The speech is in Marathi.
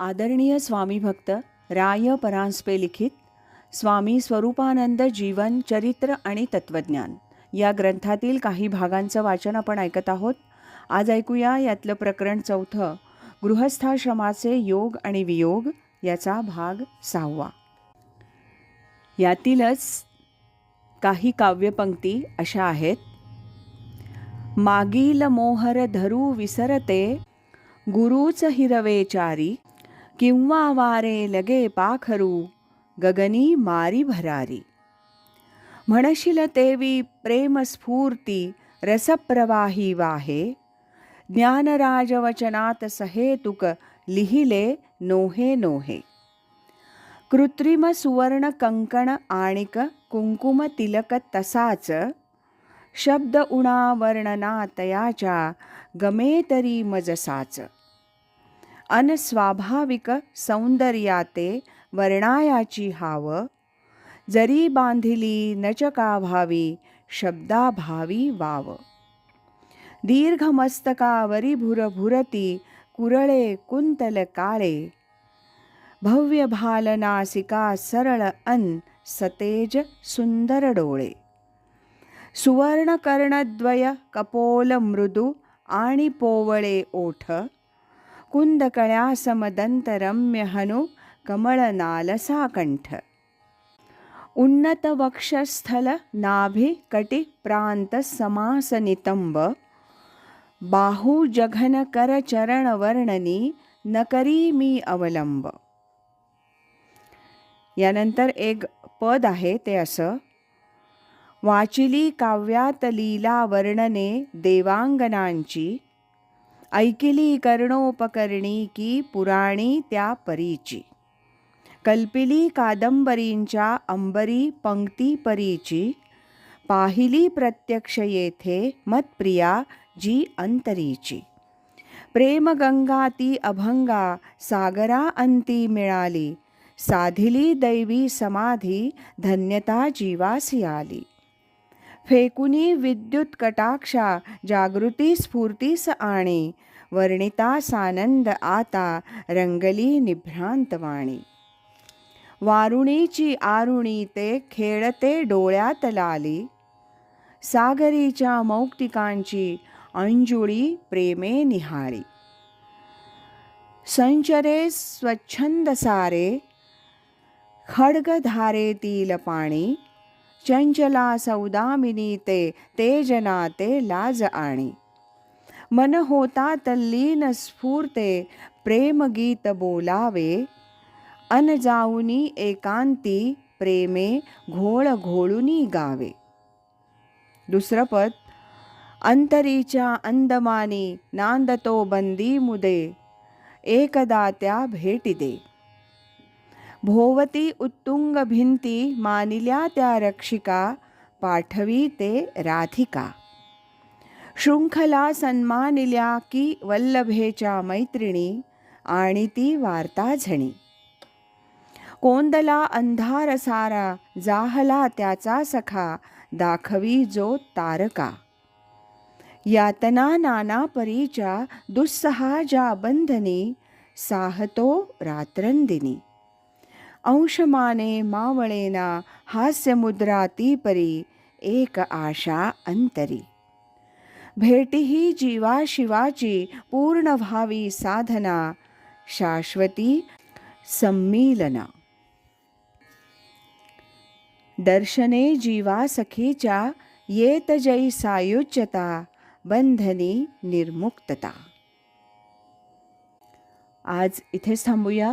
आदरणीय स्वामी भक्त राय परांजपे लिखित स्वामी स्वरूपानंद जीवन चरित्र आणि तत्वज्ञान. या ग्रंथातील काही भागांचं वाचन आपण ऐकत आहोत. आज ऐकूया यातलं प्रकरण चौथं गृहस्थाश्रमाचे योग आणि वियोग याचा भाग सहावा. यातीलच काही काव्यपंक्ती अशा आहेत. मागील मोहर धरू विसरते गुरुच हिरवेचारी किंवा वारे लगे पाखरू गगनी मारी भरारी. म्हणशील तेवी प्रेमस्फूर्ती रसप्रवाही वाहे ज्ञानराजवचनात सहेतुक लिहिले नोहे नोहे. कृत्रिम सुवर्ण कंकण आणिक कुंकुम तिलक तसाच शब्द उणा वर्णनातयाच्या गमे तरी मजसाच. अनस्वाभाविक सौंदर्याते वर्णायाची हाव जरी बांधिली नचकाभावी शब्दाभावी वाव. दीर्घमस्तकावरी भुरभुरती कुरळे कुंतल काळे. भव्य भालनासिका सरळ अन सतेज सुंदर डोळे. सुवर्णकर्णद्वय कपोल मृदू आणि पोवळे ओठ कुंदकळ्या समदंतरम्य हनु कमळनालसा कंठ उन्नत प्रांत वर्णनी न करी मी अवलंब यानंतर एक पद आहे ते असं वाचिली काव्यात लीला वर्णने देवांगनांची ऐकिली कर्णोपकरणी की पुराणी त्या परीची. कल्पिली कादंबरींच्या अंबरी पंक्ती परीची. पाहिली प्रत्यक्ष येथे मत्प्रिया जी अंतरीची. प्रेमगंगा ती अभंगा सागरा अंती मिळाली. साधिली दैवी समाधी धन्यता जीवासी आली फेकुनी विद्युत कटाक्षा जागृती स्फूर्तीस आणे वर्णिता सानंद आता रंगली निभ्रांतवाणी वारुणीची आरुणी ते खेळते डोळ्यात लाली. सागरीच्या मौक्तिकांची अंजुळी प्रेमे निहाळी. संचरे स्वच्छंद सारे खडगधारेतील पाणी चंचला सौदामिनी ते तेजना ते लाज आणी. मन होता तल्लीन स्फूर्ते प्रेमगीत बोलावे. अन जाऊनी एकांती प्रेमे घोळ घोळुनी गावे. दुसरं पद अंतरीच्या अंदमानी नांदतो बंदी मुदे एकदा त्या भेटी दे. भोवती उत्तुंग भिंती मानिल्या त्या रक्षिका पाठवी ते राधिका. शृंखला सन्मानिल्या की वल्लभेच्या मैत्रिणी आणि ती वार्ता झणी कोंदला अंधार सारा जाहला त्याचा सखा दाखवी जो तारका. यातना नाना परीच्या दुस्सहा ज्या बंधनी साहतो रात्रंदिनी. अंशमाने मावळेना हास्यमुद्रा ती परी एक आशा अंतरी. भेटीही जीवा शिवाची पूर्ण व्हावी साधना शाश्वती संमिलना. दर्शने जीवा सखीच्या येत जयी सायुज्यता बंधनी निर्मुक्तता. आज इथेच थांबूया.